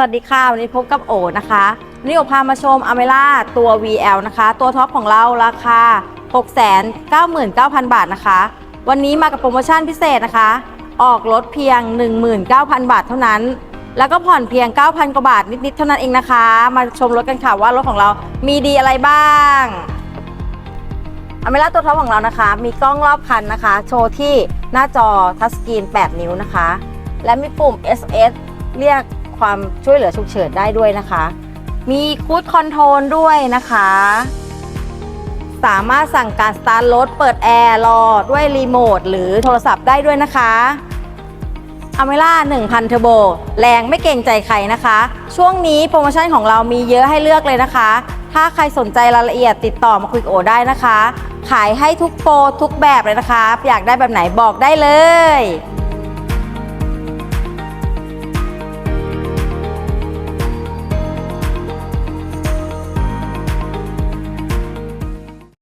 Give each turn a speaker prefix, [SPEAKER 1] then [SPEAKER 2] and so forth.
[SPEAKER 1] สวัสดีค่ะ วันนี้พบกับโอนะคะวันนี้โอพามาชมอเมล่าตัว VL นะคะ ตัวท็อปของเราราคา 699,000 บาทนะคะ วันนี้มากับโปรโมชั่นพิเศษนะคะ ออกรถเพียง 19,000 บาทเท่านั้น แล้วก็ผ่อนเพียง 9,000 กว่าบาทนิด ๆ เท่านั้นเองนะคะ มาชมรถกันค่ะว่ารถของเรามีดีอะไรบ้างอเมล่าตัวท็อปของเรานะคะ มีกล้องรอบคันนะคะ โชว์ที่หน้าจอทัชสกรีน 8 นิ้วนะคะ และมีปุ่ม SS เรียก ความช่วยเหลือฉุกเฉินได้ด้วยนะคะ มีคูดคอนโทรลด้วยนะคะ สามารถสั่งการสตาร์ทรถเปิดแอร์รอด้วยรีโมทหรือโทรศัพท์ได้ด้วยนะคะอเมล่า1,000เทอร์โบแรงไม่เกรงใจใครนะคะ ช่วงนี้โปรโมชั่นของเรามีเยอะให้เลือกเลยนะคะ ถ้าใครสนใจรายละเอียดติดต่อมาคุยกับโอได้นะคะ ขายให้ทุกโปรทุกแบบเลยนะคะ อยากได้แบบไหนบอกได้เลย